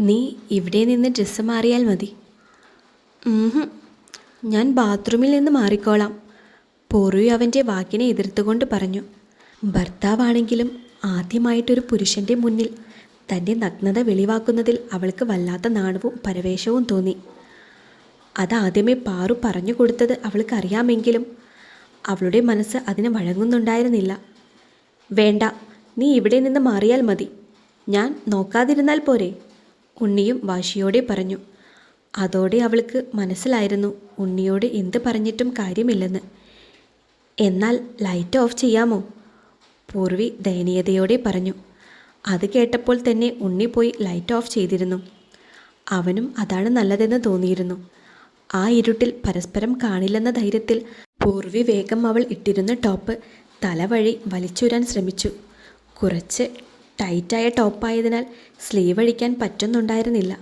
നീ ഇവിടെ നിന്ന് ഡ്രസ്സ് മാറിയാൽ മതി. ഞാൻ ബാത്റൂമിൽ നിന്ന് മാറിക്കോളാം. പൂർവി അവന്റെ വാക്കിനെ എതിർത്തുകൊണ്ട് പറഞ്ഞു. ഭർത്താവാണെങ്കിലും ആദ്യമായിട്ടൊരു പുരുഷന്റെ മുന്നിൽ തന്റെ നഗ്നത വെളിവാക്കുന്നതിൽ അവൾക്ക് വല്ലാത്ത നാണവും പരവേശവും തോന്നി. അതാദ്യമേ പാറു പറഞ്ഞു കൊടുത്തത് അവൾക്ക് അറിയാമെങ്കിലും അവളുടെ മനസ്സ് അതിന് വഴങ്ങുന്നുണ്ടായിരുന്നില്ല. വേണ്ട നീ ഇവിടെ നിന്ന് മാറിയാൽ മതി. ഞാൻ നോക്കാതിരുന്നാൽ പോരെ. ഉണ്ണിയും വാശിയോടെ പറഞ്ഞു. അതോടെ അവൾക്ക് മനസ്സിലായിരുന്നു ഉണ്ണിയോട് എന്ത് പറഞ്ഞിട്ടും കാര്യമില്ലെന്ന്. എന്നാൽ ലൈറ്റ് ഓഫ് ചെയ്യാമോ? പൂർവി ദയനീയതയോടെ പറഞ്ഞു. അത് കേട്ടപ്പോൾ തന്നെ ഉണ്ണി പോയി ലൈറ്റ് ഓഫ് ചെയ്തിരുന്നു. അവനും അതാണ് നല്ലതെന്ന് തോന്നിയിരുന്നു. ആ ഇരുട്ടിൽ പരസ്പരം കാണില്ലെന്ന ധൈര്യത്തിൽ പൂർവി വേഗം അവൾ ഇട്ടിരുന്ന ടോപ്പ് തലവഴി വലിച്ചുരാൻ ശ്രമിച്ചു. കുറച്ച് ടൈറ്റായ ടോപ്പായതിനാൽ സ്ലീവ് അഴിക്കാൻ പറ്റുന്നുണ്ടായിരുന്നില്ല.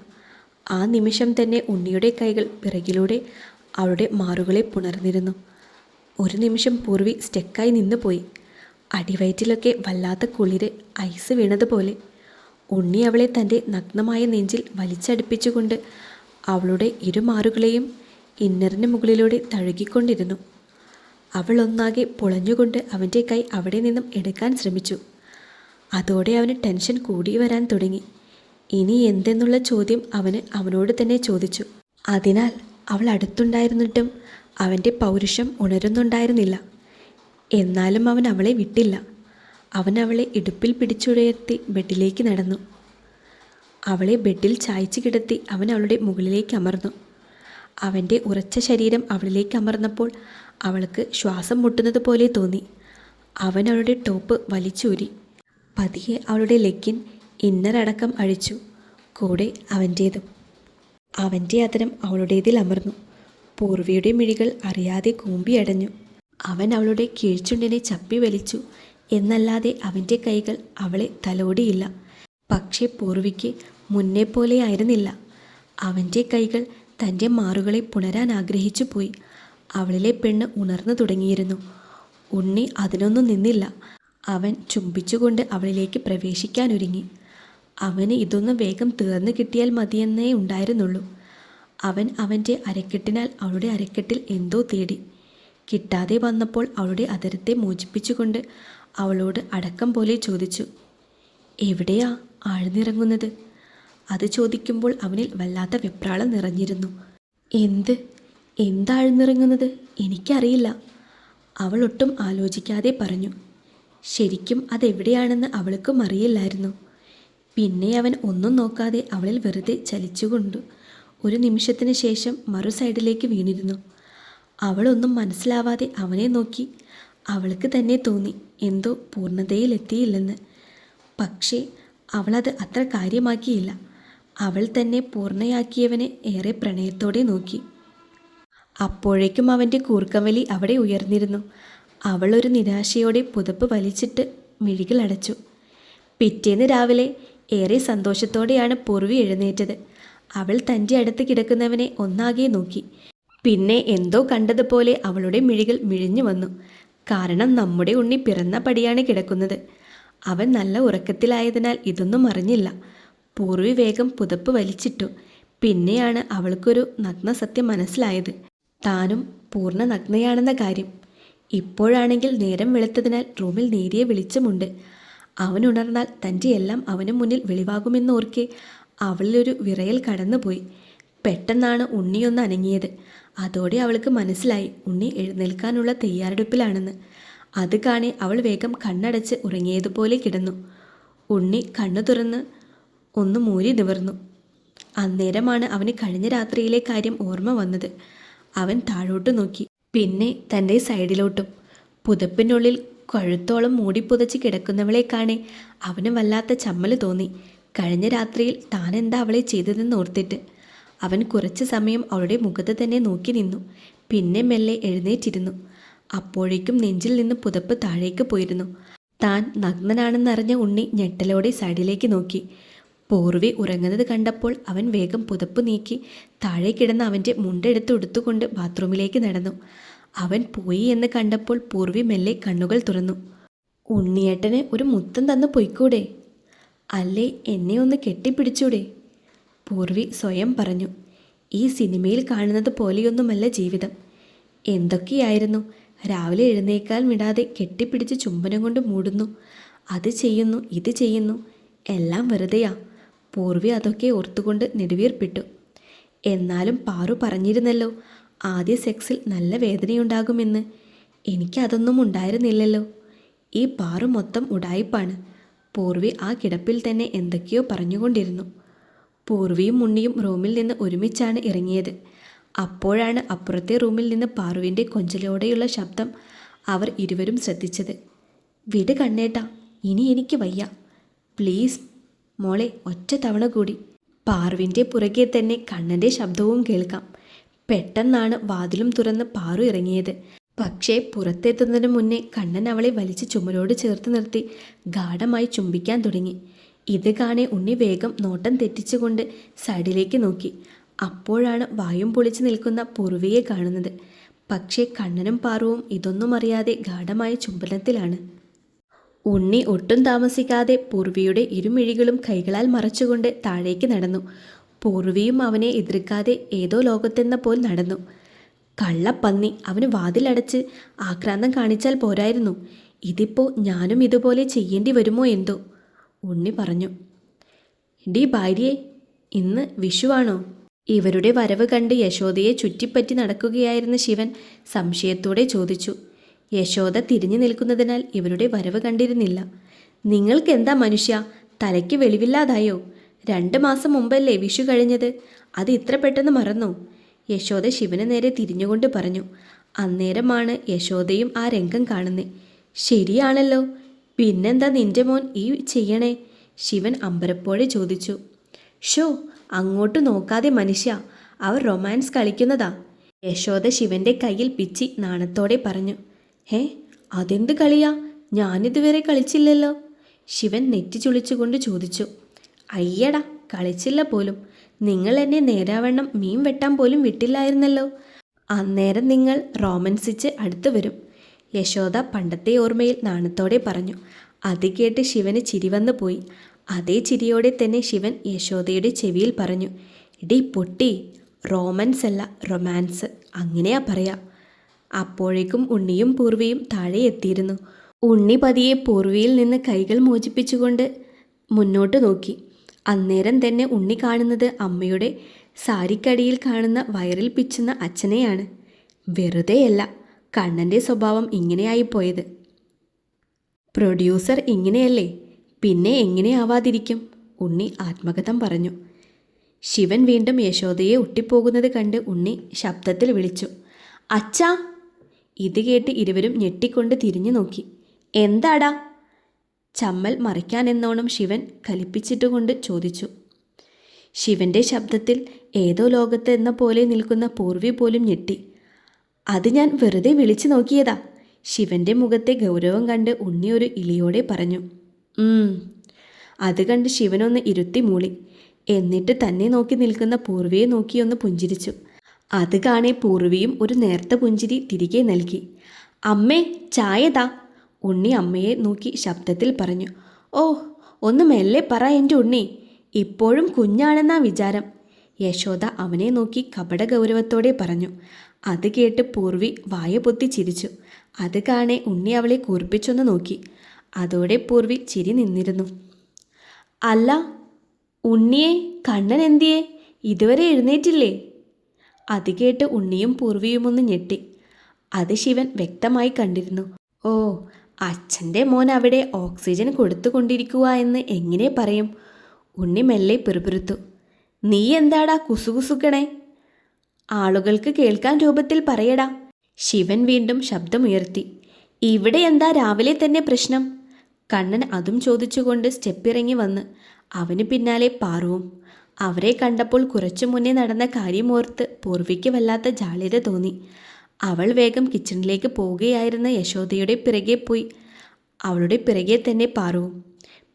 ആ നിമിഷം തന്നെ ഉണ്ണിയുടെ കൈകൾ പിറകിലൂടെ അവളുടെ മാറുകളെ പുണർന്നിരുന്നു. ഒരു നിമിഷം പൂർവി സ്റ്റെക്കായി നിന്നുപോയി. അടിവയറ്റിലൊക്കെ വല്ലാത്ത കുളിര് ഐസ് വീണതുപോലെ. ഉണ്ണി അവളെ തന്റെ നഗ്നമായ നെഞ്ചിൽ വലിച്ചടുപ്പിച്ചുകൊണ്ട് അവളുടെ ഇരുമാറുകളെയും ഇന്നറിന് മുകളിലൂടെ തഴുകിക്കൊണ്ടിരുന്നു. അവൾ ഒന്നാകെ പൊളഞ്ഞുകൊണ്ട് അവന്റെ കൈ അവിടെ നിന്നും എടുക്കാൻ ശ്രമിച്ചു. അതോടെ അവന് ടെൻഷൻ കൂടി വരാൻ തുടങ്ങി. ഇനി എന്തെന്നുള്ള ചോദ്യം അവന് അവനോട് തന്നെ ചോദിച്ചു. അതിനാൽ അവൾ അടുത്തുണ്ടായിരുന്നിട്ടും അവന്റെ പൗരുഷം ഉണരുന്നുണ്ടായിരുന്നില്ല. എന്നാലും അവൻ അവളെ വിട്ടില്ല. അവൻ അവളെ ഇടുപ്പിൽ പിടിച്ചുയർത്തി ബെഡിലേക്ക് നടന്നു. അവളെ ബെഡിൽ ചായ്ച്ചു കിടത്തി അവൻ അവളുടെ മുകളിലേക്ക് അമർന്നു. അവന്റെ ഉറച്ച ശരീരം അവളിലേക്ക് അമർന്നപ്പോൾ അവൾക്ക് ശ്വാസം മുട്ടുന്നത് പോലെ തോന്നി. അവൻ അവളുടെ ടോപ്പ് വലിച്ചൂരി. പതിയെ അവളുടെ ലെഗിൻ ഇന്നറടക്കം അഴിച്ചു. കൂടെ അവന്റേതും അവന്റെ അതരം അവളുടേതിൽ അമർന്നു. പൂർവിയുടെ മിഴികൾ അറിയാതെ കൂമ്പിയടഞ്ഞു അവൻ അവളുടെ കീഴ്ച്ചുണ്ടിനെ ചപ്പി വലിച്ചു. എന്നല്ലാതെ അവന്റെ കൈകൾ അവളെ തലോടിയില്ല. പക്ഷേ പൂർവിക്ക് മുന്നേ പോലെ ആയിരുന്നില്ല. അവന്റെ കൈകൾ തന്റെ മാറുകളെ പുണരാൻ ആഗ്രഹിച്ചു പോയി. അവളിലെ പെണ്ണ് ഉണർന്നു തുടങ്ങിയിരുന്നു. ഉണ്ണി അതിനൊന്നും നിന്നില്ല. അവൻ ചുംബിച്ചുകൊണ്ട് അവളിലേക്ക് പ്രവേശിക്കാനൊരുങ്ങി. അവന് ഇതൊന്നും വേഗം തീർന്നു കിട്ടിയാൽ മതിയെന്നേ ഉണ്ടായിരുന്നുള്ളൂ. അവൻ അവന്റെ അരക്കെട്ടിനാൽ അവളുടെ അരക്കെട്ടിൽ എന്തോ തേടി. കിട്ടാതെ വന്നപ്പോൾ അവളുടെ അതരത്തെ മോചിപ്പിച്ചുകൊണ്ട് അവളോട് അടക്കം പോലെ ചോദിച്ചു എവിടെയാ ആഴ്ന്നിറങ്ങുന്നത്? അത് ചോദിക്കുമ്പോൾ അവനിൽ വല്ലാത്ത വെപ്രാളം നിറഞ്ഞിരുന്നു. എന്ത്? എന്താഴ്ന്നിറങ്ങുന്നത്? എനിക്കറിയില്ല. അവൾ ഒട്ടും ആലോചിക്കാതെ പറഞ്ഞു ശരിക്കും അതെവിടെയാണെന്ന് അവൾക്കും അറിയില്ലായിരുന്നു. പിന്നെ അവൻ ഒന്നും നോക്കാതെ അവളിൽ വെറുതെ ചലിച്ചുകൊണ്ടു ഒരു നിമിഷത്തിന് ശേഷം മറു സൈഡിലേക്ക് വീണിരുന്നു. അവളൊന്നും മനസ്സിലാവാതെ അവനെ നോക്കി അവൾക്ക് തന്നെ തോന്നി എന്തോ പൂർണതയിലെത്തിയില്ലെന്ന്. പക്ഷേ അവളത് അത്ര കാര്യമാക്കിയില്ല. അവൾ തന്നെ പൂർണയാക്കിയവനെ ഏറെ പ്രണയത്തോടെ നോക്കി. അപ്പോഴേക്കും അവന്റെ കൂർക്കവലി അവിടെ ഉയർന്നിരുന്നു. അവൾ ഒരു നിരാശയോടെ പുതപ്പ് വലിച്ചിട്ട് മിഴികളടച്ചു പിറ്റേന്ന് രാവിലെ ഏറെ സന്തോഷത്തോടെയാണ് പൂർവി എഴുന്നേറ്റത്. അവൾ തന്റെ അടുത്ത് കിടക്കുന്നവനെ ഒന്നാകെ നോക്കി. പിന്നെ എന്തോ കണ്ടതുപോലെ അവളുടെ മിഴികൾ മിഴിഞ്ഞു വന്നു. കാരണം നമ്മുടെ ഉണ്ണി പിറന്ന പടിയാണ് കിടക്കുന്നത്. അവൻ നല്ല ഉറക്കത്തിലായതിനാൽ ഇതൊന്നും അറിഞ്ഞില്ല. പൂർവി വേഗം പുതപ്പ് വലിച്ചിട്ടു. പിന്നെയാണ് അവൾക്കൊരു നഗ്നസത്യം മനസ്സിലായത്. താനും പൂർണ നഗ്നയാണെന്ന കാര്യം. ഇപ്പോഴാണെങ്കിൽ നേരം വെളുത്തതിനാൽ റൂമിൽ നേരിയ വെളിച്ചമുണ്ട്. അവൻ ഉണർന്നാൽ തന്റെ എല്ലാം അവന് മുന്നിൽ വെളിവാകുമെന്നോർക്കെ അവളിലൊരു വിറയൽ കടന്നുപോയി. പെട്ടെന്നാണ് ഉണ്ണിയൊന്ന് അനങ്ങിയത്. അതോടെ അവൾക്ക് മനസ്സിലായി ഉണ്ണി എഴുന്നേൽക്കാനുള്ള തയ്യാറെടുപ്പിലാണെന്ന്. അത് കാണെ അവൾ വേഗം കണ്ണടച്ച് ഉറങ്ങിയതുപോലെ കിടന്നു. ഉണ്ണി കണ്ണു തുറന്ന് ഒന്ന് മൂരി നിവർന്നു. അന്നേരമാണ് അവന് കഴിഞ്ഞ രാത്രിയിലെ കാര്യം ഓർമ്മ വന്നത്. അവൻ താഴോട്ട് നോക്കി. പിന്നെ തന്റെ സൈഡിലോട്ടും. പുതപ്പിനുള്ളിൽ കഴുത്തോളം മൂടിപ്പുതച്ച് കിടക്കുന്നവളെ കാണെ അവന് വല്ലാത്ത ചമ്മൽ തോന്നി. കഴിഞ്ഞ രാത്രിയിൽ താൻ എന്താ അവളെ ചെയ്തതെന്ന് ഓർത്തിട്ട്. അവൻ കുറച്ച് സമയം അവളുടെ മുഖത്ത് തന്നെ നോക്കി നിന്നു. പിന്നെ മെല്ലെ എഴുന്നേറ്റിരുന്നു. അപ്പോഴേക്കും നെഞ്ചിൽ നിന്ന് പുതപ്പ് താഴേക്ക് പോയിരുന്നു. താൻ നഗ്നനാണെന്നറിഞ്ഞ ഉണ്ണി ഞെട്ടലോടെ സൈഡിലേക്ക് നോക്കി. പൂർവി ഉറങ്ങുന്നത് കണ്ടപ്പോൾ അവൻ വേഗം പുതപ്പ് നീക്കി താഴെ കിടന്ന അവന്റെ മുണ്ടെടുത്ത് ഉടുത്തുകൊണ്ട് ബാത്റൂമിലേക്ക് നടന്നു. അവൻ പോയി എന്ന് കണ്ടപ്പോൾ പൂർവി മെല്ലെ കണ്ണുകൾ തുറന്നു. ഉണ്ണിയേട്ടന് ഒരു മുത്തം തന്നു പൊയ്ക്കൂടെ? അല്ലേ എന്നെ ഒന്ന് കെട്ടിപ്പിടിച്ചൂടെ? പൂർവി സ്വയം പറഞ്ഞു. ഈ സിനിമയിൽ കാണുന്നത് പോലെയൊന്നുമല്ല ജീവിതം. എന്തൊക്കെയായിരുന്നു? രാവിലെ എഴുന്നേക്കാൻ വിടാതെ കെട്ടിപ്പിടിച്ച് ചുംബനം കൊണ്ട് മൂടുന്നു. അത് ചെയ്യുന്നു ഇത് ചെയ്യുന്നു. എല്ലാം വെറുതെയാ. പൂർവി അതൊക്കെ ഓർത്തുകൊണ്ട് നെടുവീർപ്പിട്ടു. എന്നാലും പാറു പറഞ്ഞിരുന്നല്ലോ ആദ്യ സെക്സിൽ നല്ല വേദനയുണ്ടാകുമെന്ന്. എനിക്കതൊന്നും ഉണ്ടായിരുന്നില്ലല്ലോ. ഈ പാറു മൊത്തം ഉടായിപ്പാണ്. പൂർവി ആ കിടപ്പിൽ തന്നെ എന്തൊക്കെയോ പറഞ്ഞുകൊണ്ടിരുന്നു. പൂർവിയും മുണ്ണിയും റൂമിൽ നിന്ന് ഒരുമിച്ചാണ് ഇറങ്ങിയത്. അപ്പോഴാണ് അപ്പുറത്തെ റൂമിൽ നിന്ന് പാറുവിന്റെ കൊഞ്ചലോടെയുള്ള ശബ്ദം അവർ ഇരുവരും ശ്രദ്ധിച്ചത്. വിട് കണ്ണേട്ടാ ഇനി എനിക്ക് വയ്യ. പ്ലീസ് മോളെ ഒറ്റ തവണ കൂടി. പാറുവിന്റെ പുറകെ തന്നെ കണ്ണന്റെ ശബ്ദവും കേൾക്കാം. പെട്ടെന്നാണ് വാതിലും തുറന്ന് പാറു ഇറങ്ങിയത്. പക്ഷേ പുറത്തെത്തുന്നതിന് മുന്നേ കണ്ണൻ അവളെ വലിച്ച് ചുമരോട് ചേർത്ത് നിർത്തി ഗാഠമായി ചുംബിക്കാൻ തുടങ്ങി. ഇത് കാണെ ഉണ്ണി വേഗം നോട്ടം തെറ്റിച്ചുകൊണ്ട് സൈഡിലേക്ക് നോക്കി. അപ്പോഴാണ് വായും പൊളിച്ചു നിൽക്കുന്ന പൂർവിയെ കാണുന്നത്. പക്ഷേ കണ്ണനും പാറുവും ഇതൊന്നും അറിയാതെ ഗാഠമായ ചുംബനത്തിലാണ്. ഉണ്ണി ഒട്ടും താമസിക്കാതെ പൂർവിയുടെ ഇരുമിഴികളും കൈകളാൽ മറച്ചുകൊണ്ട് താഴേക്ക് നടന്നു. പൂർവിയും അവനെ എതിർക്കാതെ ഏതോ ലോകത്തെന്ന പോൽ നടന്നു. കള്ളപ്പന്നി അവന് വാതിലടച്ച് ആക്രാന്തം കാണിച്ചാൽ പോരായിരുന്നു. ഇതിപ്പോ ഞാനും ഇതുപോലെ ചെയ്യേണ്ടി വരുമോ എന്തോ? ഉണ്ണി പറഞ്ഞു. ഡി ഭാര്യയെ ഇന്ന് വിഷുവാണോ ഇവരുടെ വരവ് കണ്ട് യശോദയെ ചുറ്റിപ്പറ്റി നടക്കുകയായിരുന്ന ശിവൻ സംശയത്തോടെ ചോദിച്ചു. യശോദ തിരിഞ്ഞു നിൽക്കുന്നതിനാൽ ഇവരുടെ വരവ് കണ്ടിരുന്നില്ല. നിങ്ങൾക്കെന്താ മനുഷ്യ? തലയ്ക്ക് വെളിവില്ലാതായോ? രണ്ട് മാസം മുമ്പല്ലേ വിഷു കഴിഞ്ഞത്? അത് ഇത്ര പെട്ടെന്ന് മറന്നോ. യശോദ ശിവന് നേരെ തിരിഞ്ഞുകൊണ്ട് പറഞ്ഞു അന്നേരമാണ് യശോദയും ആ രംഗം കാണുന്നത് ശരിയാണല്ലോ. പിന്നെന്താ നിന്റെ മോൻ ഈ ചെയ്യണേ? ശിവൻ അമ്പരപ്പോഴെ ചോദിച്ചു ഷോ അങ്ങോട്ട് നോക്കാതെ മനുഷ്യ. അവർ റൊമാൻസ് കളിക്കുന്നതാ. യശോദ ശിവന്റെ കയ്യിൽ പിച്ചി നാണത്തോടെ പറഞ്ഞു ഹേ അതെന്ത് കളിയാ? ഞാനിതുവരെ കളിച്ചില്ലല്ലോ. ശിവൻ നെറ്റി ചുളിച്ചുകൊണ്ട് ചോദിച്ചു. അയ്യടാ കളിച്ചില്ല പോലും. നിങ്ങൾ എന്നെ നേരാവണ്ണം മീൻ വെട്ടാൻ പോലും വിട്ടില്ലായിരുന്നല്ലോ. അന്നേരം നിങ്ങൾ റോമൻസിച്ച് അടുത്തു വരും. യശോദ പണ്ടത്തെ ഓർമ്മയിൽ നാണത്തോടെ പറഞ്ഞു. അത് കേട്ട് ശിവന് ചിരി വന്നു പോയി. അതേ ചിരിയോടെ തന്നെ ശിവൻ യശോദയുടെ ചെവിയിൽ പറഞ്ഞു. ഇടി പൊട്ടി. റോമൻസ് അല്ല റൊമാൻസ്. അങ്ങനെയാ പറയാ. അപ്പോഴേക്കും ഉണ്ണിയും പൂർവിയും താഴെ എത്തിയിരുന്നു. ഉണ്ണി പതിയെ പൂർവിയിൽ നിന്ന് കൈകൾ മോചിപ്പിച്ചുകൊണ്ട് മുന്നോട്ട് നോക്കി. അന്നേരം തന്നെ ഉണ്ണി കാണുന്നത് അമ്മയുടെ സാരിക്കടിയിൽ കാണുന്ന വയറിൽ പിച്ചുന്ന അച്ഛനെയാണ്. വെറുതെയല്ല കണ്ണന്റെ സ്വഭാവം ഇങ്ങനെയായി പോയത് പ്രൊഡ്യൂസർ ഇങ്ങനെയല്ലേ പിന്നെ എങ്ങനെയാവാതിരിക്കും ഉണ്ണി ആത്മകഥം പറഞ്ഞു. ശിവൻ വീണ്ടും യശോദയെ ഒട്ടിപ്പോകുന്നത് കണ്ട് ഉണ്ണി ശബ്ദത്തിൽ വിളിച്ചു. അച്ഛാ ഇത് കേട്ട് ഇരുവരും ഞെട്ടിക്കൊണ്ട് തിരിഞ്ഞു നോക്കി. എന്താടാ? ചമ്മൽ മറിക്കാനെന്നോണം ശിവൻ കലിപ്പിച്ചിട്ടുകൊണ്ട് ചോദിച്ചു. ശിവന്റെ ശബ്ദത്തിൽ ഏതോ ലോകത്ത് എന്ന പോലെ നിൽക്കുന്ന പൂർവി പോലും ഞെട്ടി. അത് ഞാൻ വെറുതെ വിളിച്ചു നോക്കിയതാ. ശിവന്റെ മുഖത്തെ ഗൗരവം കണ്ട് ഉണ്ണി ഒരു ഇളിയോടെ പറഞ്ഞു. അത് കണ്ട് ശിവനൊന്ന് ഇരുത്തി മൂളി. എന്നിട്ട് തന്നെ നോക്കി നിൽക്കുന്ന പൂർവിയെ നോക്കിയൊന്ന് പുഞ്ചിരിച്ചു. അത് കാണെ പൂർവിയും ഒരു നേർത്ത പുഞ്ചിരി തിരികെ നൽകി. അമ്മേ ചായതാ ഉണ്ണി അമ്മയെ നോക്കി ശബ്ദത്തിൽ പറഞ്ഞു. ഓ ഒന്ന് മെല്ലെ പറ എന്റെ ഉണ്ണി. ഇപ്പോഴും കുഞ്ഞാണെന്നാ വിചാരം. യശോദ അവനെ നോക്കി കപട ഗൗരവത്തോടെ പറഞ്ഞു. അത് കേട്ട് പൂർവി വായ പൊത്തി ചിരിച്ചു. അത് കാണെ ഉണ്ണി അവളെ കൂർപ്പിച്ചൊന്ന് നോക്കി. അതോടെ പൂർവി ചിരി നിന്നിരുന്നു. അല്ല ഉണ്ണിയെ കണ്ണൻ എന്തിയെ? ഇതുവരെ എഴുന്നേറ്റില്ലേ? അത് കേട്ട് ഉണ്ണിയും പൂർവിയുമൊന്ന് ഞെട്ടി. അത് ശിവൻ വ്യക്തമായി കണ്ടിരുന്നു. ഓ അച്ഛന്റെ മോൻ അവിടെ ഓക്സിജൻ കൊടുത്തുകൊണ്ടിരിക്കുക എന്ന് എങ്ങനെ പറയും? ഉണ്ണി മെല്ലെ പിറുപിറുത്തു. നീ എന്താടാ കുസുകുസുക്കണേ? ആളുകൾക്ക് കേൾക്കാൻ രൂപത്തിൽ പറയടാ. ശിവൻ വീണ്ടും ശബ്ദമുയർത്തി. ഇവിടെ എന്താ രാവിലെ തന്നെ പ്രശ്നം? കണ്ണൻ അതും ചോദിച്ചുകൊണ്ട് സ്റ്റെപ്പിറങ്ങി വന്ന് അവന് പിന്നാലെ പാറുവും. അവരെ കണ്ടപ്പോൾ കുറച്ചു മുന്നേ നടന്ന കാര്യമോർത്ത് പൂർവിക്ക് വല്ലാത്ത ജാള്യത തോന്നി. അവൾ വേഗം കിച്ചണിലേക്ക് പോവുകയായിരുന്ന യശോദയുടെ പിറകെ പോയി. അവളുടെ പിറകെ തന്നെ പാറുവും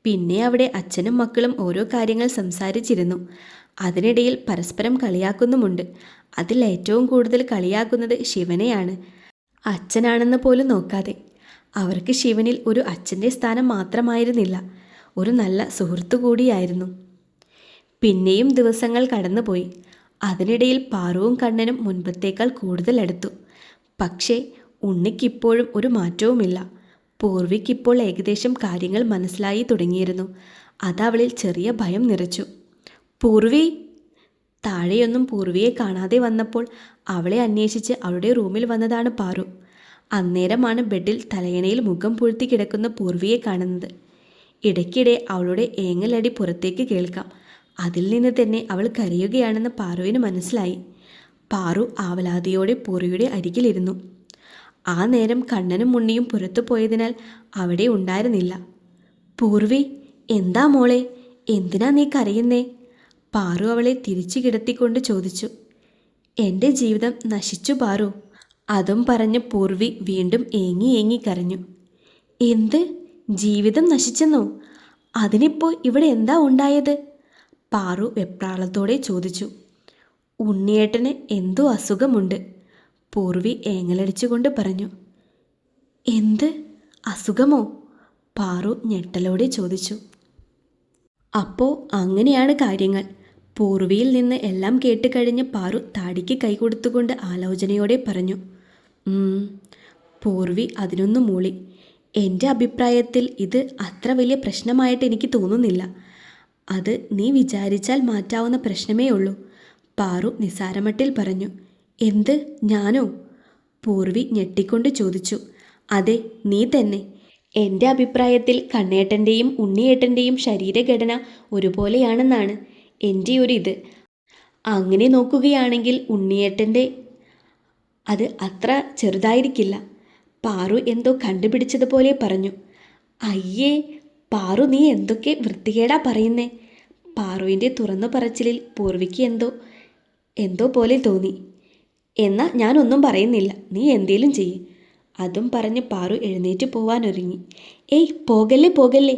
പിന്നെ അവിടെ അച്ഛനും മക്കളും ഓരോ കാര്യങ്ങൾ സംസാരിച്ചിരുന്നു. അതിനിടയിൽ പരസ്പരം കളിയാക്കുന്നുമുണ്ട്. അതിൽ ഏറ്റവും കൂടുതൽ കളിയാക്കുന്നത് ശിവനെയാണ്. അച്ഛനാണെന്ന് പോലും നോക്കാതെ. അവർക്ക് ശിവനിൽ ഒരു അച്ഛന്റെ സ്ഥാനം മാത്രമായിരുന്നില്ല. ഒരു നല്ല സുഹൃത്തു കൂടിയായിരുന്നു. പിന്നെയും ദിവസങ്ങൾ കടന്നുപോയി. അതിനിടയിൽ പാറുവും കണ്ണനും മുൻപത്തേക്കാൾ കൂടുതൽ അടുത്തു. പക്ഷേ ഉണ്ണിക്കിപ്പോഴും ഒരു മാറ്റവുമില്ല. പൂർവിക്കിപ്പോൾ ഏകദേശം കാര്യങ്ങൾ മനസ്സിലായി തുടങ്ങിയിരുന്നു. അതവളിൽ ചെറിയ ഭയം നിറച്ചു. പൂർവി താഴെയൊന്നും പൂർവിയെ കാണാതെ വന്നപ്പോൾ അവളെ അന്വേഷിച്ച് അവളുടെ റൂമിൽ വന്നതാണ് പാറു. അന്നേരമാണ് ബെഡിൽ തലയണയിൽ മുഖം പൂഴ്ത്തി കിടക്കുന്ന പൂർവിയെ കാണുന്നത്. ഇടയ്ക്കിടെ അവളുടെ ഏങ്ങലടി പുറത്തേക്ക് കേൾക്കാം. അതിൽ നിന്ന് തന്നെ അവൾ കരയുകയാണെന്ന് പാറുവിന് മനസ്സിലായി. പാറു ആവലാതിയോടെ പൂർവിയുടെ അരികിലിരുന്നു. ആ നേരം കണ്ണനും മുണ്ണിയും പുറത്തു പോയതിനാൽ അവിടെ ഉണ്ടായിരുന്നില്ല. പൂർവി എന്താ മോളെ? എന്തിനാ നീ കരയുന്നേ? പാറു അവളെ തിരിച്ചു കിടത്തിക്കൊണ്ട് ചോദിച്ചു. എന്റെ ജീവിതം നശിച്ചു പാറു. അതും പറഞ്ഞ് പൂർവി വീണ്ടും ഏങ്ങി ഏങ്ങി കരഞ്ഞു. എന്ത്? ജീവിതം നശിച്ചെന്നോ? അതിനിപ്പോൾ ഇവിടെ എന്താ ഉണ്ടായത്? പാറു വെപ്രാളത്തോടെ ചോദിച്ചു ഉണ്ണിയേട്ടന് എന്തോ അസുഖമുണ്ട്? പൂർവി ഏങ്ങലടിച്ചുകൊണ്ട് പറഞ്ഞു എന്ത്? അസുഖമോ? പാറു ഞെട്ടലോടെ ചോദിച്ചു അപ്പോൾ അങ്ങനെയാണ് കാര്യങ്ങൾ. പൂർവിയിൽ നിന്ന് എല്ലാം കേട്ട് കഴിഞ്ഞ് പാറു താടിക്ക് കൈകൊടുത്തുകൊണ്ട് ആലോചനയോടെ പറഞ്ഞു പൂർവി അതിനൊന്നു മൂളി എന്റെ അഭിപ്രായത്തിൽ ഇത് അത്ര വലിയ പ്രശ്നമായിട്ട് എനിക്ക് തോന്നുന്നില്ല. അത് നീ വിചാരിച്ചാൽ മാറ്റാവുന്ന പ്രശ്നമേ ഉള്ളൂ. പാറു നിസാരമട്ടിൽ പറഞ്ഞു എന്ത്? ഞാനോ? പൂർവി ഞെട്ടിക്കൊണ്ട് ചോദിച്ചു അതെ നീ തന്നെ. എന്റെ അഭിപ്രായത്തിൽ കണ്ണേട്ടന്റെയും ഉണ്ണിയേട്ടന്റെയും ശരീരഘടന ഒരുപോലെയാണെന്നാണ് എന്റെ ഒരു ഇത്. അങ്ങനെ നോക്കുകയാണെങ്കിൽ ഉണ്ണിയേട്ടന്റെ അത് അത്ര ചെറുതായിരിക്കില്ല. പാറു എന്തോ കണ്ടുപിടിച്ചതുപോലെ പറഞ്ഞു അയ്യേ പാറു നീ എന്തൊക്കെ വൃത്തികേടാ പറയുന്നേ? പാറുവിന്റെ തുറന്നു പറച്ചിലിൽ പൂർവിക്ക് എന്തോ എന്തോ പോലെ തോന്നി. എന്നാ ഞാനൊന്നും പറയുന്നില്ല. നീ എന്തേലും ചെയ്യ്. അതും പറഞ്ഞ് പാറു എഴുന്നേറ്റ് പോവാൻ ഒരുങ്ങി ഏയ് പോകല്ലേ പോകല്ലേ.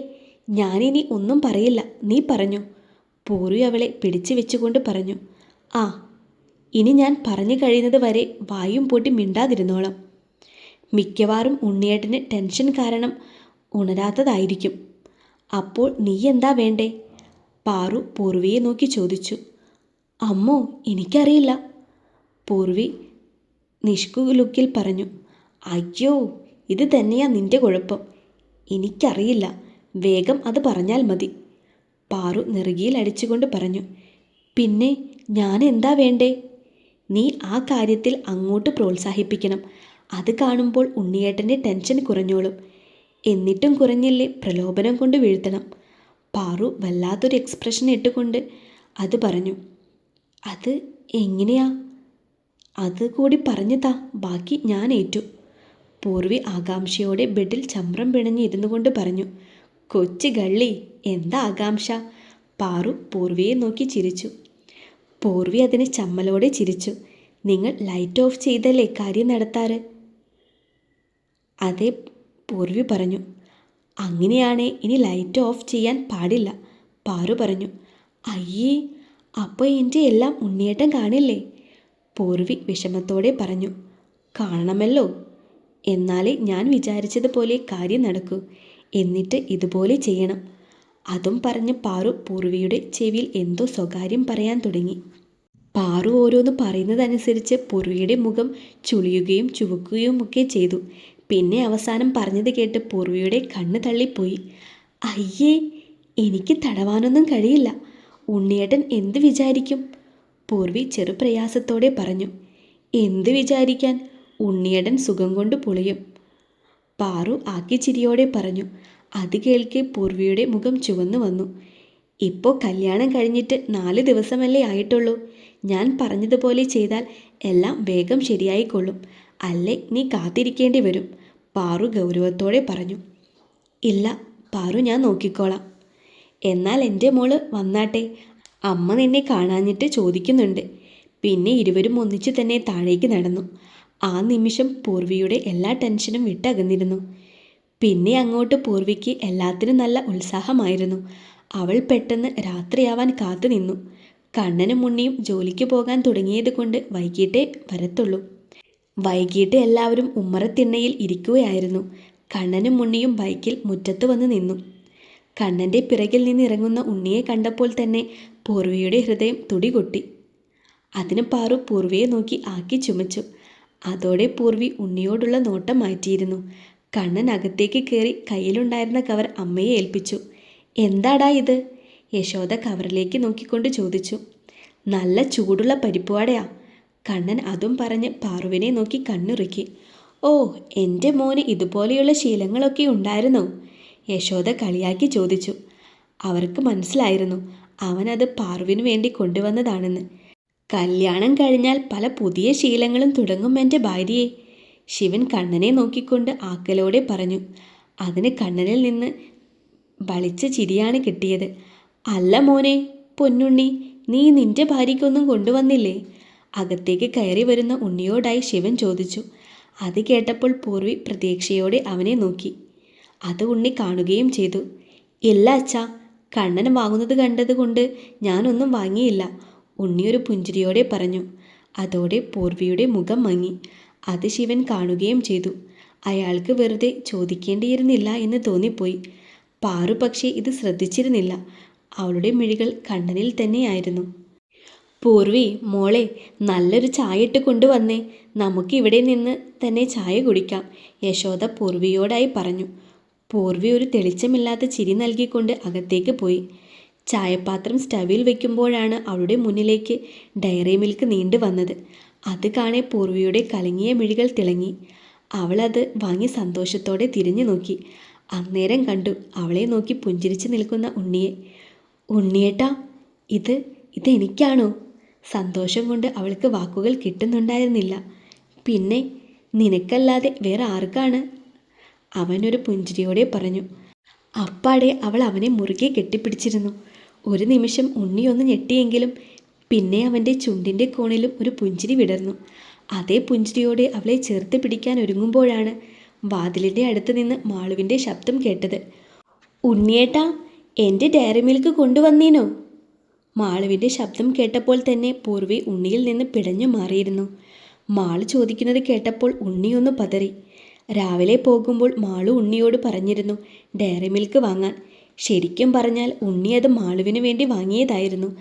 ഞാനിനി ഒന്നും പറയില്ല. നീ പറഞ്ഞു. പൂർവി അവളെ പിടിച്ചു വെച്ചുകൊണ്ട് പറഞ്ഞു. ആ ഇനി ഞാൻ പറഞ്ഞു കഴിയുന്നത് വരെ വായും പൂട്ടി മിണ്ടാതിരുന്നോളാം. മിക്കവാറും ഉണ്ണിയേട്ടന് ടെൻഷൻ കാരണം ഉണരാത്തതായിരിക്കും. അപ്പോൾ നീ എന്താ വേണ്ടേ? പാറു പൂർവിയെ നോക്കി ചോദിച്ചു. അമ്മോ എനിക്കറിയില്ല. പൂർവി നിഷ്കു ലുക്കിൽ പറഞ്ഞു. അയ്യോ ഇത് തന്നെയാ നിന്റെ കുഴപ്പം. എനിക്കറിയില്ല. വേഗം അത് പറഞ്ഞാൽ മതി. പാറു നെറുകിയിൽ അടിച്ചുകൊണ്ട് പറഞ്ഞു. പിന്നെ ഞാൻ എന്താ വേണ്ടേ? നീ ആ കാര്യത്തിൽ അങ്ങോട്ട് പ്രോത്സാഹിപ്പിക്കണം. അത് കാണുമ്പോൾ ഉണ്ണിയേട്ടന്റെ ടെൻഷൻ കുറഞ്ഞോളും. എന്നിട്ടും കുറഞ്ഞില്ലേ പ്രലോഭനം കൊണ്ട് വീഴ്ത്തണം. പാറു വല്ലാത്തൊരു എക്സ്പ്രഷൻ ഇട്ടുകൊണ്ട് അത് പറഞ്ഞു. അത് എങ്ങനെയാ? അത് കൂടി പറഞ്ഞു താ. ബാക്കി ഞാൻ ഏറ്റു. പൂർവി ആകാംക്ഷയോടെ ബെഡിൽ ചമ്രം പിണഞ്ഞ് ഇരുന്നു കൊണ്ട് പറഞ്ഞു. കൊച്ചു ഗള്ളി എന്താ ആകാംക്ഷ? പാറു പൂർവിയെ നോക്കി ചിരിച്ചു. പൂർവി അതിന് ചമ്മലോടെ ചിരിച്ചു. നിങ്ങൾ ലൈറ്റ് ഓഫ് ചെയ്തല്ലേ കാര്യം നടത്താറ്? അതേ പൂർവി പറഞ്ഞു അങ്ങനെയാണേ ഇനി ലൈറ്റ് ഓഫ് ചെയ്യാൻ പാടില്ല പാറു പറഞ്ഞു. അയ്യേ അപ്പോൾ എന്റെ എല്ലാം ഉണ്ണിയേട്ടൻ കാണില്ലേ? പൂർവി വിഷമത്തോടെ പറഞ്ഞു. കാണണമല്ലോ. എന്നാലേ ഞാൻ വിചാരിച്ചതുപോലെ കാര്യം നടക്കൂ. എന്നിട്ട് ഇതുപോലെ ചെയ്യണം. അതും പറഞ്ഞ് പാറു പൂർവിയുടെ ചെവിയിൽ എന്തോ സ്വകാര്യം പറയാൻ തുടങ്ങി. പാറു ഓരോന്ന് പറയുന്നതനുസരിച്ച് പൂർവിയുടെ മുഖം ചുളിയുകയും ചുവക്കുകയും ഒക്കെ ചെയ്തു. പിന്നെ അവസാനം പറഞ്ഞത് കേട്ട് പൂർവിയുടെ കണ്ണ് തള്ളിപ്പോയി. അയ്യേ എനിക്ക് തടവാനൊന്നും കഴിയില്ല. ഉണ്ണിയേട്ടൻ എന്ത് വിചാരിക്കും? പൂർവി ചെറുപ്രയാസത്തോടെ പറഞ്ഞു. എന്ത് വിചാരിക്കാൻ? ഉണ്ണിയേടൻ സുഖം കൊണ്ട് പൊളിയും. പാറു ആക്കി ചിരിയോടെ പറഞ്ഞു. അത് കേൾക്കെ പൂർവിയുടെ മുഖം ചുവന്നു വന്നു. ഇപ്പോൾ കല്യാണം കഴിഞ്ഞിട്ട് നാല് ദിവസമല്ലേ ആയിട്ടുള്ളൂ. ഞാൻ പറഞ്ഞതുപോലെ ചെയ്താൽ എല്ലാം വേഗം ശരിയായിക്കൊള്ളും. അല്ലേ നീ കാത്തിരിക്കേണ്ടി വരും. പാറു ഗൗരവത്തോടെ പറഞ്ഞു ഇല്ല പാറു ഞാൻ നോക്കിക്കോളാം. എന്നാൽ എന്റെ മോൾ വന്നാട്ടെ. അമ്മ നിന്നെ കാണാഞ്ഞിട്ട് ചോദിക്കുന്നുണ്ട്. പിന്നെ ഇരുവരും ഒന്നിച്ചു തന്നെ താഴേക്ക് നടന്നു. ആ നിമിഷം പൂർവിയുടെ എല്ലാ ടെൻഷനും വിട്ടകന്നിരുന്നു. പിന്നെ അങ്ങോട്ട് പൂർവിക്ക് എല്ലാത്തിനും നല്ല ഉത്സാഹമായിരുന്നു. അവൾ പെട്ടെന്ന് രാത്രിയാവാൻ കാത്തു നിന്നു കണ്ണനും മുണ്ണിയും ജോലിക്ക് പോകാൻ തുടങ്ങിയത് കൊണ്ട് വൈകിട്ടേ വരത്തുള്ളൂ. വൈകിട്ട് എല്ലാവരും ഉമ്മറത്തിണ്ണയിൽ ഇരിക്കുകയായിരുന്നു. കണ്ണനും ഉണ്ണിയും ബൈക്കിൽ മുറ്റത്ത് വന്ന് നിന്നു. കണ്ണന്റെ പിറകിൽ നിന്നിറങ്ങുന്ന ഉണ്ണിയെ കണ്ടപ്പോൾ തന്നെ പൂർവിയുടെ ഹൃദയം തുടികൊട്ടി. അതിന് പാറു പൂർവിയെ നോക്കി ആക്കി ചുമച്ചു. അതോടെ പൂർവി ഉണ്ണിയോടുള്ള നോട്ടം മാറ്റിയിരുന്നു. കണ്ണൻ അകത്തേക്ക് കയറി കയ്യിലുണ്ടായിരുന്ന കവർ അമ്മയെ ഏൽപ്പിച്ചു. എന്താടാ ഇത്? യശോദ കവറിലേക്ക് നോക്കിക്കൊണ്ട് ചോദിച്ചു. നല്ല ചൂടുള്ള പരിപ്പുവടയാ. കണ്ണൻ അതും പറഞ്ഞ് പാറുവിനെ നോക്കി കണ്ണുറുക്കി. ഓ എന്റെ മോന് ഇതുപോലെയുള്ള ശീലങ്ങളൊക്കെ ഉണ്ടായിരുന്നോ? യശോദ കളിയാക്കി ചോദിച്ചു. അവർക്ക് മനസ്സിലായിരുന്നു. അവനത് പാറുവിന് വേണ്ടി കൊണ്ടുവന്നതാണെന്ന്. കല്യാണം കഴിഞ്ഞാൽ പല പുതിയ ശീലങ്ങളും തുടങ്ങും എന്റെ ഭാര്യയെ. ശിവൻ കണ്ണനെ നോക്കിക്കൊണ്ട് ആക്കലോടെ പറഞ്ഞു. അതിന് കണ്ണനിൽ നിന്ന് വളിച്ച ചിരിയാണ് കിട്ടിയത്. അല്ല മോനെ പൊന്നുണ്ണി നീ നിന്റെ ഭാര്യയ്ക്കൊന്നും കൊണ്ടുവന്നില്ലേ? അകത്തേക്ക് കയറി വരുന്ന ഉണ്ണിയോടായി ശിവൻ ചോദിച്ചു. അത് കേട്ടപ്പോൾ പൂർവി പ്രതീക്ഷയോടെ അവനെ നോക്കി. അത് ഉണ്ണി കാണുകയും ചെയ്തു. ഇല്ല അച്ഛാ കണ്ണൻ വാങ്ങുന്നത് കണ്ടതുകൊണ്ട് ഞാനൊന്നും വാങ്ങിയില്ല. ഉണ്ണിയൊരു പുഞ്ചിരിയോടെ പറഞ്ഞു. അതോടെ പൂർവിയുടെ മുഖം മങ്ങി. അത് ശിവൻ കാണുകയും ചെയ്തു. അയാൾക്ക് വെറുതെ ചോദിക്കേണ്ടിയിരുന്നില്ല എന്ന് തോന്നിപ്പോയി. പാറു പക്ഷേ ഇത് ശ്രദ്ധിച്ചിരുന്നില്ല. അവളുടെ മിഴികൾ കണ്ണനിൽ തന്നെയായിരുന്നു. പൂർവി മോളെ നല്ലൊരു ചായ ഇട്ട് കൊണ്ടുവന്നേ. നമുക്കിവിടെ നിന്ന് തന്നെ ചായ കുടിക്കാം യശോദ പൂർവിയോടായി പറഞ്ഞു. പൂർവി ഒരു തെളിച്ചമില്ലാത്ത ചിരി നൽകിക്കൊണ്ട് അകത്തേക്ക് പോയി. ചായപാത്രം സ്റ്റവിൽ വെക്കുമ്പോഴാണ് അവളുടെ മുന്നിലേക്ക് ഡയറി മിൽക്ക് നീണ്ടു വന്നത്. അത് കാണെ പൂർവിയുടെ കലങ്ങിയ മിഴികൾ തിളങ്ങി. അവളത് വാങ്ങി സന്തോഷത്തോടെ തിരിഞ്ഞു നോക്കി. അന്നേരം കണ്ടു അവളെ നോക്കി പുഞ്ചിരിച്ച് നിൽക്കുന്ന ഉണ്ണിയെ. ഉണ്ണിയേട്ടാ ഇത് ഇതെനിക്കാണോ? സന്തോഷം കൊണ്ട് അവൾക്ക് വാക്കുകൾ കിട്ടുന്നുണ്ടായിരുന്നില്ല. പിന്നെ നിനക്കല്ലാതെ വേറെ ആർക്കാണ്? അവനൊരു പുഞ്ചിരിയോടെ പറഞ്ഞു. അപ്പാടെ അവൾ അവനെ മുറുകെ കെട്ടിപ്പിടിച്ചിരുന്നു. ഒരു നിമിഷം ഉണ്ണിയൊന്ന് ഞെട്ടിയെങ്കിലും പിന്നെ അവന്റെ ചുണ്ടിന്റെ കോണിലും ഒരു പുഞ്ചിരി വിടർന്നു. അതേ പുഞ്ചിരിയോടെ അവളെ ചേർത്ത് പിടിക്കാൻ ഒരുങ്ങുമ്പോഴാണ് വാതിലിന്റെ അടുത്ത് നിന്ന് മാളുവിന്റെ ശബ്ദം കേട്ടത്. ഉണ്ണിയേട്ടാ എന്റെ ഡയറി മിൽക്ക് കൊണ്ടുവന്നീനോ? മാളുവിന്റെ ശബ്ദം കേട്ടപ്പോൾ തന്നെ പൂർവി ഉണ്ണിയിൽ നിന്ന് പിടഞ്ഞു മാറിയിരുന്നു. മാൾ ചോദിക്കുന്നത് കേട്ടപ്പോൾ ഉണ്ണി ഒന്ന് പതറി. രാവിലെ പോകുമ്പോൾ മാളു ഉണ്ണിയോട് പറഞ്ഞിരുന്നു ഡയറി മിൽക്ക് വാങ്ങാൻ. ശരിക്കും പറഞ്ഞാൽ ഉണ്ണി അത് മാളുവിന് വേണ്ടി വാങ്ങിയതായിരുന്നു.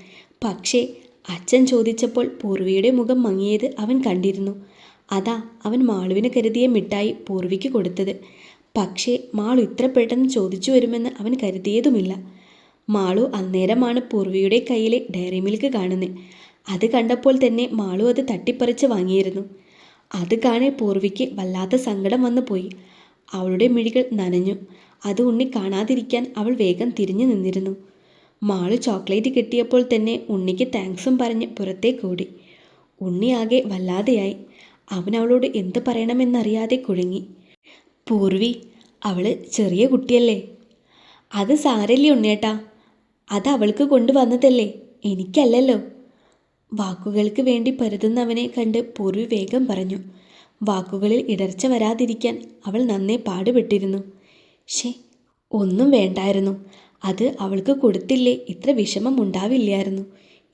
പക്ഷേ അച്ഛൻ ചോദിച്ചപ്പോൾ പൂർവിയുടെ മുഖം മങ്ങിയത് അവൻ കണ്ടിരുന്നു. അതാ അവൻ മാളുവിന് കരുതിയ മിഠായി പൂർവിക്ക് കൊടുത്തത്. പക്ഷേ മാളു ഇത്ര പെട്ടെന്ന് ചോദിച്ചു വരുമെന്ന് അവൻ കരുതിയതുമില്ല. മാളു അന്നേരമാണ് പൂർവിയുടെ കയ്യിലെ ഡയറി മിൽക്ക് കാണുന്നത് അത് കണ്ടപ്പോൾ തന്നെ മാളു അത് തട്ടിപ്പറിച്ച് വാങ്ങിയിരുന്നു. അത് കാണെ പൂർവിക്ക് വല്ലാത്ത സങ്കടം വന്നു പോയി. അവളുടെ മിഴികൾ നനഞ്ഞു. അത് ഉണ്ണി കാണാതിരിക്കാൻ അവൾ വേഗം തിരിഞ്ഞു നിന്നിരുന്നു. മാളു ചോക്ലേറ്റ് കിട്ടിയപ്പോൾ തന്നെ ഉണ്ണിക്ക് താങ്ക്സും പറഞ്ഞ് പുറത്തേക്ക് ഓടി ഉണ്ണി ആകെ വല്ലാതെയായി. അവൻ അവളോട് എന്ത് പറയണമെന്നറിയാതെ കുഴങ്ങി. പൂർവി അവൾ ചെറിയ കുട്ടിയല്ലേ? അത് സാരല്ലേ ഉണ്ണിയേട്ടാ. അത് അവൾക്ക് കൊണ്ടുവന്നതല്ലേ? എനിക്കല്ലല്ലോ. വാക്കുകൾക്ക് വേണ്ടി പരുതുന്നവനെ കണ്ട് പൂർവി വേഗം പറഞ്ഞു. വാക്കുകളിൽ ഇടർച്ച വരാതിരിക്കാൻ അവൾ നന്നേ പാടുപെട്ടിരുന്നു. ഷേ ഒന്നും വേണ്ടായിരുന്നു. അത് അവൾക്ക് കൊടുത്തില്ലേ ഇത്ര വിഷമം ഉണ്ടാവില്ലായിരുന്നു.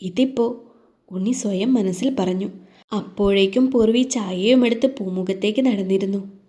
ഇതിപ്പോ ഉണ്ണി സ്വയം മനസ്സിൽ പറഞ്ഞു. അപ്പോഴേക്കും പൂർവി ചായയുമെടുത്ത് പൂമുഖത്തേക്ക് നടന്നിരുന്നു.